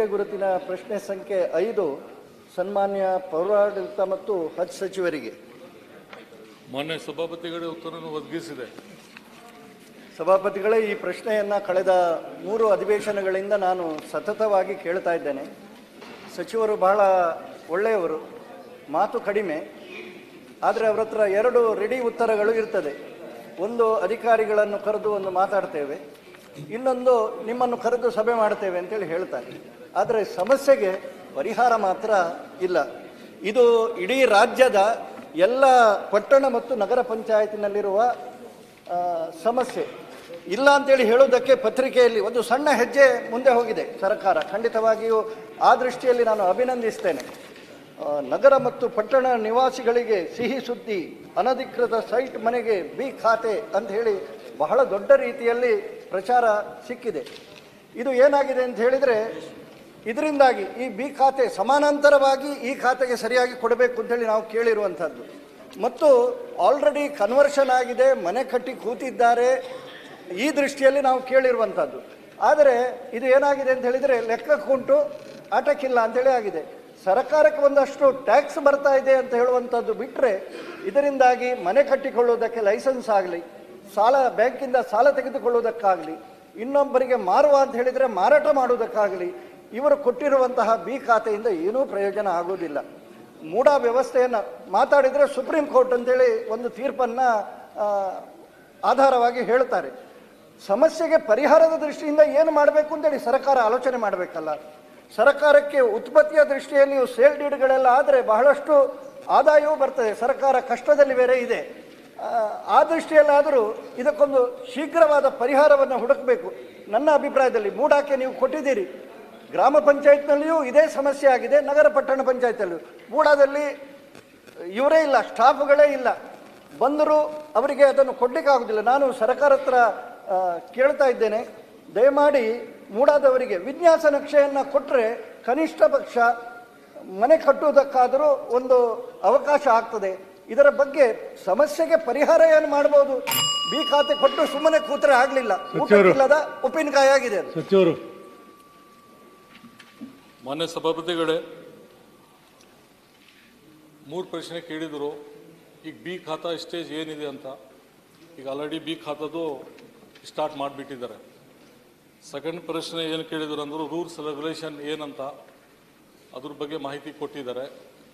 ಸಂಖ್ಯೆ ಗುರುತಿನ ಪ್ರಶ್ನೆ ಸಂಖ್ಯೆ ಐದು ಸನ್ಮಾನ್ಯ ಪೌರಾಡಳಿತ ಮತ್ತು ಹಜ್ ಸಚಿವರಿಗೆ. ಮಾನ್ಯ ಸಭಾಪತಿಗಳೇ ಉತ್ತರವನ್ನು ಒದಗಿಸಿದೆ. ಸಭಾಪತಿಗಳೇ ಈ ಪ್ರಶ್ನೆಯನ್ನು ಕಳೆದ ಮೂರು ಅಧಿವೇಶನಗಳಿಂದ ನಾನು ಸತತವಾಗಿ ಕೇಳ್ತಾ ಇದ್ದೇನೆ. ಸಚಿವರು ಬಹಳ ಒಳ್ಳೆಯವರು ಮಾತು ಕಡಿಮೆ ಆದರೆ ಅವರ ಹತ್ರ ಎರಡು ರೆಡಿ ಉತ್ತರಗಳು ಇರ್ತದೆ. ಒಂದು ಅಧಿಕಾರಿಗಳನ್ನು ಕರೆದು ಒಂದು ಮಾತಾಡ್ತೇವೆ. ಇನ್ನೊಂದು ನಿಮ್ಮನ್ನು ಕರೆದು ಸಭೆ ಮಾಡ್ತೇವೆ ಅಂತೇಳಿ ಹೇಳ್ತಾರೆ. ಆದರೆ ಸಮಸ್ಯೆಗೆ ಪರಿಹಾರ ಮಾತ್ರ ಇಲ್ಲ. ಇದು ಇಡೀ ರಾಜ್ಯದ ಎಲ್ಲ ಪಟ್ಟಣ ಮತ್ತು ನಗರ ಪಂಚಾಯತಿನಲ್ಲಿರುವ ಸಮಸ್ಯೆ. ಇಲ್ಲ ಅಂತೇಳಿ ಹೇಳೋದಕ್ಕೆ ಪತ್ರಿಕೆಯಲ್ಲಿ ಒಂದು ಸಣ್ಣ ಹೆಜ್ಜೆ ಮುಂದೆ ಹೋಗಿದೆ ಸರ್ಕಾರ. ಖಂಡಿತವಾಗಿಯೂ ಆ ದೃಷ್ಟಿಯಲ್ಲಿ ನಾನು ಅಭಿನಂದಿಸ್ತೇನೆ. ನಗರ ಮತ್ತು ಪಟ್ಟಣ ನಿವಾಸಿಗಳಿಗೆ ಸಿಹಿ ಸುದ್ದಿ, ಅನಧಿಕೃತ ಸೈಟ್ ಮನೆಗೆ ಬಿ ಖಾತೆ ಅಂತ ಹೇಳಿ ಬಹಳ ದೊಡ್ಡ ರೀತಿಯಲ್ಲಿ ಪ್ರಚಾರ ಸಿಕ್ಕಿದೆ. ಇದು ಏನಾಗಿದೆ ಅಂತ ಹೇಳಿದರೆ, ಇದರಿಂದಾಗಿ ಈ ಬಿ ಖಾತೆ ಸಮಾನಾಂತರವಾಗಿ ಈ ಖಾತೆಗೆ ಸರಿಯಾಗಿ ಕೊಡಬೇಕು ಅಂತೇಳಿ ನಾವು ಕೇಳಿರುವಂಥದ್ದು. ಮತ್ತು ಆಲ್ರೆಡಿ ಕನ್ವರ್ಷನ್ ಆಗಿದೆ, ಮನೆ ಕಟ್ಟಿ ಕೂತಿದ್ದಾರೆ, ಈ ದೃಷ್ಟಿಯಲ್ಲಿ ನಾವು ಕೇಳಿರುವಂಥದ್ದು. ಆದರೆ ಇದು ಏನಾಗಿದೆ ಅಂತ ಹೇಳಿದರೆ ಲೆಕ್ಕಕ್ಕುಂಟು ಆಟಕ್ಕಿಲ್ಲ ಅಂತೇಳಿ ಆಗಿದೆ. ಸರ್ಕಾರಕ್ಕೆ ಒಂದಷ್ಟು ಟ್ಯಾಕ್ಸ್ ಬರ್ತಾ ಇದೆ ಅಂತ ಹೇಳುವಂಥದ್ದು ಬಿಟ್ಟರೆ ಇದರಿಂದಾಗಿ ಮನೆ ಕಟ್ಟಿಕೊಳ್ಳುವುದಕ್ಕೆ ಲೈಸೆನ್ಸ್ ಆಗಲಿ ಸಾಲ, ಬ್ಯಾಂಕಿಂದ ಸಾಲ ತೆಗೆದುಕೊಳ್ಳುವುದಕ್ಕಾಗಲಿ, ಇನ್ನೊಬ್ಬರಿಗೆ ಮಾರುವ ಅಂತ ಹೇಳಿದರೆ ಮಾರಾಟ ಮಾಡುವುದಕ್ಕಾಗಲಿ, ಇವರು ಕೊಟ್ಟಿರುವಂತಹ ಬಿ ಖಾತೆಯಿಂದ ಏನೂ ಪ್ರಯೋಜನ ಆಗುವುದಿಲ್ಲ. ಮೂಢ ವ್ಯವಸ್ಥೆಯನ್ನು ಮಾತಾಡಿದರೆ ಸುಪ್ರೀಂ ಕೋರ್ಟ್ ಅಂತೇಳಿ ಒಂದು ತೀರ್ಪನ್ನು ಆಧಾರವಾಗಿ ಹೇಳ್ತಾರೆ. ಸಮಸ್ಯೆಗೆ ಪರಿಹಾರದ ದೃಷ್ಟಿಯಿಂದ ಏನು ಮಾಡಬೇಕು ಅಂತೇಳಿ ಸರ್ಕಾರ ಆಲೋಚನೆ ಮಾಡಬೇಕಲ್ಲ. ಸರ್ಕಾರಕ್ಕೆ ಉತ್ಪತ್ತಿಯ ದೃಷ್ಟಿಯಲ್ಲಿಯೂ ಸೇಲ್ ಡೀಡ್ಗಳೆಲ್ಲ ಆದರೆ ಬಹಳಷ್ಟು ಆದಾಯವೂ ಬರ್ತದೆ. ಸರ್ಕಾರ ಕಷ್ಟದಲ್ಲಿ ಬೇರೆ ಇದೆ. ಆ, ದೃಷ್ಟಿಯಲ್ಲಾದರೂ ಇದಕ್ಕೊಂದು ಶೀಘ್ರವಾದ ಪರಿಹಾರವನ್ನು ಹುಡುಕಬೇಕು. ನನ್ನ ಅಭಿಪ್ರಾಯದಲ್ಲಿ ಮೂಡಾಕೆ ನೀವು ಕೊಟ್ಟಿದ್ದೀರಿ. ಗ್ರಾಮ ಪಂಚಾಯತ್ನಲ್ಲಿಯೂ ಇದೇ ಸಮಸ್ಯೆ ಆಗಿದೆ ನಗರ ಪಟ್ಟಣ ಪಂಚಾಯತಲ್ಲಿಯೂ ಮೂಡಾದಲ್ಲಿ ಇವರೇ ಇಲ್ಲ ಸ್ಟಾಫ್ಗಳೇ ಇಲ್ಲ. ಬಂದರೂ ಅವರಿಗೆ ಅದನ್ನು ಕೊಡ್ಲಿಕ್ಕೆ ಆಗುದಿಲ್ಲ. ನಾನು ಸರ್ಕಾರ ಹತ್ರ ಕೇಳ್ತಾ ಇದ್ದೇನೆ. ದಯಮಾಡಿ ಮೂಡಾದವರಿಗೆ ವಿನ್ಯಾಸ ನಕ್ಷೆಯನ್ನು ಕೊಟ್ಟರೆ ಕನಿಷ್ಠ ಪಕ್ಷ ಮನೆ ಕಟ್ಟುವುದಕ್ಕಾದರೂ ಒಂದು ಅವಕಾಶ ಆಗ್ತದೆ. ಇದರ ಬಗ್ಗೆ ಸಮಸ್ಯೆಗೆ ಪರಿಹಾರ ಏನು ಮಾಡಬಹುದು ಬಿ ಖಾತೆ ಕೊಟ್ಟು ಸುಮ್ಮನೆ ಕೂತ್ರೆ ಆಗ್ಲಿಲ್ಲ. ಊಟಕ್ಕಿಲ್ಲದ ಉಪ್ಪಿನಕಾಯಿ ಆಗಿದೆ ಸಚಿವರು. ಮಾನ್ಯ ಸಭಾಪತಿಗಳೇ ಮೂರು ಪ್ರಶ್ನೆ ಕೇಳಿದರು. ಈಗ ಬಿ ಖಾತಾ ಸ್ಟೇಜ್ ಏನಿದೆ ಅಂತ. ಈಗ ಆಲ್ರೆಡಿ ಬಿ ಖಾತಾದು ಸ್ಟಾರ್ಟ್ ಮಾಡಿಬಿಟ್ಟಿದ್ದಾರೆ. ಸೆಕೆಂಡ್ ಪ್ರಶ್ನೆ ಏನು ಕೇಳಿದ್ರು ಅಂದರು ರೂಲ್ಸ್ ರೆಗ್ಯುಲೇಷನ್ ಏನಂತ. ಅದ್ರ ಬಗ್ಗೆ ಮಾಹಿತಿ ಕೊಟ್ಟಿದ್ದಾರೆ.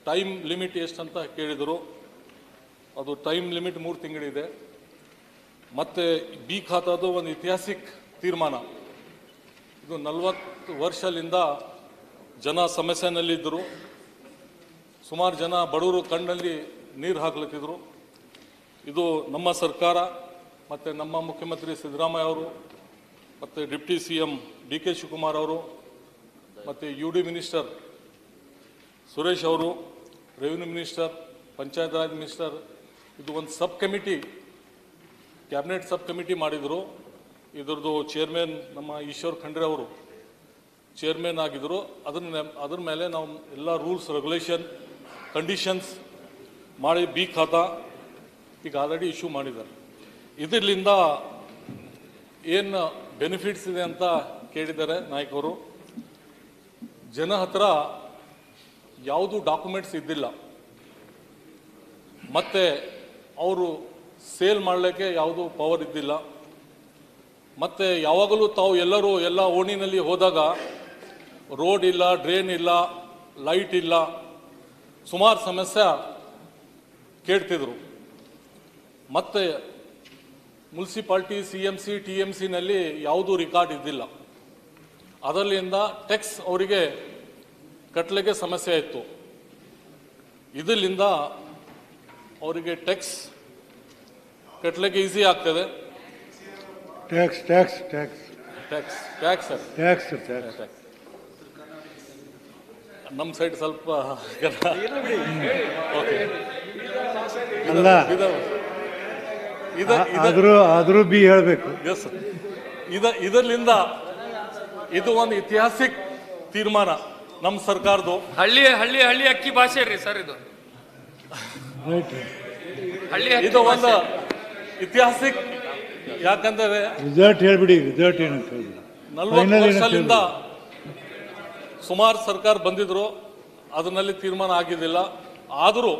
ಟೈಮ್ ಲಿಮಿಟ್ ಎಷ್ಟಂತ ಕೇಳಿದರು. ಅದು ಟೈಮ್ ಲಿಮಿಟ್ ಮೂರು ತಿಂಗಳಿದೆ. ಮತ್ತು ಬಿ ಖಾತಾದು ಒಂದು ಐತಿಹಾಸಿಕ ತೀರ್ಮಾನ. ಇದು ನಲವತ್ತು ವರ್ಷದಿಂದ ಜನ ಸಮಸ್ಯೆನಲ್ಲಿದ್ದರು. ಸುಮಾರು ಜನ ಬಡವರು ಕಣ್ಣಲ್ಲಿ ನೀರು ಹಾಕ್ಲತ್ತಿದ್ರು ಇದು ನಮ್ಮ ಸರ್ಕಾರ, ಮತ್ತು ನಮ್ಮ ಮುಖ್ಯಮಂತ್ರಿ ಸಿದ್ದರಾಮಯ್ಯ ಅವರು, ಮತ್ತು deputy C M D K Shivakumar ಅವರು, ಮತ್ತು ಯು ಡಿ ಮಿನಿಸ್ಟರ್ ಸುರೇಶ್ ಅವರು, revenue minister, Panchayat Raj minister ಇದು ಒಂದು sub committee cabinet sub committee ಮಾಡಿದರು. ಇದರದು ಚೇರ್ಮನ್ ನಮ್ಮ ಈಶ್ವರ್ ಖಂಡ್ರೆ ಅವರು ಚೇರ್ಮನ್ ಆಗಿದ್ದರು ಅದನ್ನ ಅದ್ರ ಮೇಲೆ ನಾವು ಎಲ್ಲ ರೂಲ್ಸ್, ರೆಗ್ಯುಲೇಷನ್, ಕಂಡೀಷನ್ಸ್ ಮಾಡಿ ಬಿ ಖಾತಾ ಈಗ ಆಲ್ರೆಡಿ ಇಶ್ಯೂ ಮಾಡಿದ್ದಾರೆ. ಇದರಿಂದ ಏನು ಬೆನಿಫಿಟ್ಸ್ ಇದೆ ಅಂತ ಕೇಳಿದ್ದಾರೆ ನಾಯಕರು. ಜನ ಹತ್ರ ಯಾವುದು ಡಾಕ್ಯುಮೆಂಟ್ಸ್ ಇದ್ದಿಲ್ಲ. ಮತ್ತೆ ಅವರು ಸೇಲ್ ಮಾಡಲಿಕ್ಕೆ ಯಾವುದು ಪವರ್ ಇದ್ದಿಲ್ಲ. ಮತ್ತು ಯಾವಾಗಲೂ ತಾವು ಎಲ್ಲರೂ ಎಲ್ಲ ಓಣಿನಲ್ಲಿ ಹೋದಾಗ ರೋಡ್ ಇಲ್ಲ ಡ್ರೈನ್ ಇಲ್ಲ ಲೈಟ್ ಇಲ್ಲ, ಸುಮಾರು ಸಮಸ್ಯೆ ಕೇಳ್ತಿದ್ರು. ಮತ್ತು municipality C M C T M ಸಿನಲ್ಲಿ ಯಾವುದೂ ರಿಕಾರ್ಡ್ ಇದ್ದಿಲ್ಲ. ಅದರಲ್ಲಿಂದ ಟೆಕ್ಸ್ ಅವರಿಗೆ ಕಟ್ಟಲಿಕ್ಕೆ ಸಮಸ್ಯೆ ಇತ್ತು. ಇದರಿಂದ ಅವರಿಗೆ ಟ್ಯಾಕ್ಸ್ ಕಟ್ಟಲಿಕ್ಕೆ ಈಸಿ ಆಗ್ತದೆ. Tax tax tax tax tax sir tax tax ನಮ್ಮ ಸೈಡ್ ಸ್ವಲ್ಪ ಓಕೆ ಅಲ್ಲ. ಆದರೂ ಆದರೂ ಬಿ ಹೇಳಬೇಕು. ಎಸ್ ಇದ ಇದರಿಂದ ಇದು ಒಂದು ಐತಿಹಾಸಿಕ ತೀರ್ಮಾನ ನಮ್ಮ ಸರ್ಕಾರದ್ದು. ಹಳ್ಳಿ ಹಳ್ಳಿ ಹಳ್ಳಿ ಅಕ್ಕಿ ಭಾಷೆ ರೀ ಸರ್ ಇದು. ಇದು ಒಂದು ಇತಿಹಾಸಿಕ ಐತಿಹಾಸಿಕ ಯಾಕಂದ್ರೆ ರಿಸಲ್ಟ್ ಹೇಳ್ಬಿಡಿ ರಿಸಲ್ಟ್ ಏನಂತ ನಲ್ವತ್ತು ವರ್ಷದಿಂದ ಸುಮಾರು ಸರ್ಕಾರ ಬಂದಿದ್ರು ಅದರಲ್ಲಿ ತೀರ್ಮಾನ ಆಗಿದ್ದಿಲ್ಲ. ಆದರೂ